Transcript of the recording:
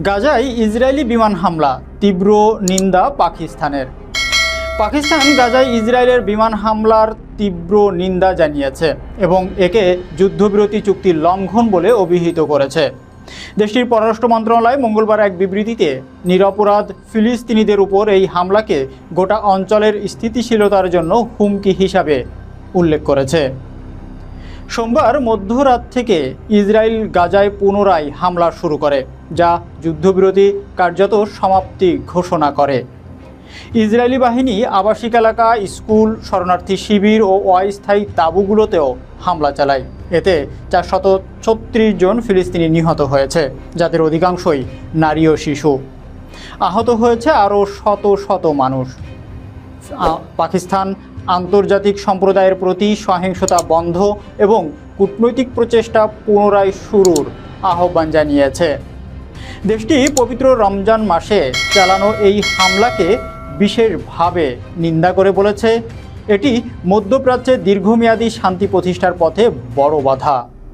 গাজায় ইসরায়েলি বিমান হামলা, তীব্র নিন্দা পাকিস্তানের। পাকিস্তান গাজায় ইসরায়েলের বিমান হামলার তীব্র নিন্দা জানিয়েছে এবং একে যুদ্ধবিরতি চুক্তি লঙ্ঘন বলে অভিহিত করেছে। দেশটির পররাষ্ট্র মন্ত্রণালয় মঙ্গলবার এক বিবৃতিতে নিরপরাধ ফিলিস্তিনিদের উপর এই হামলাকে গোটা অঞ্চলের স্থিতিশীলতার জন্য হুমকি হিসাবে উল্লেখ করেছে। সোমবার মধ্যরাত থেকে ইসরায়েল গাজায় পুনরায় হামলা শুরু করে, যা যুদ্ধবিরতি কার্যত সমাপ্তি ঘোষণা করে। ইসরায়েলি বাহিনী আবাসিক এলাকা, স্কুল, শরণার্থী শিবির ও অস্থায়ী তাঁবুগুলোতেও হামলা চালায়। এতে চারশত ছত্রিশ জন ফিলিস্তিনি নিহত হয়েছে, যাদের অধিকাংশই নারী ও শিশু। আহত হয়েছে আরও শত শত মানুষ। পাকিস্তান আন্তর্জাতিক সম্প্রদায়ের প্রতি সহিংসতা বন্ধ এবং কূটনৈতিক প্রচেষ্টা পুনরায় শুরুর আহ্বান জানিয়েছে। দেশটি পবিত্র রমজান মাসে চালানো এই হামলাকে বিশেষভাবে নিন্দা করে বলেছে। এটি মধ্যপ্রাচ্যে দীর্ঘমেয়াদী শান্তি প্রতিষ্ঠার পথে বড় বাধা।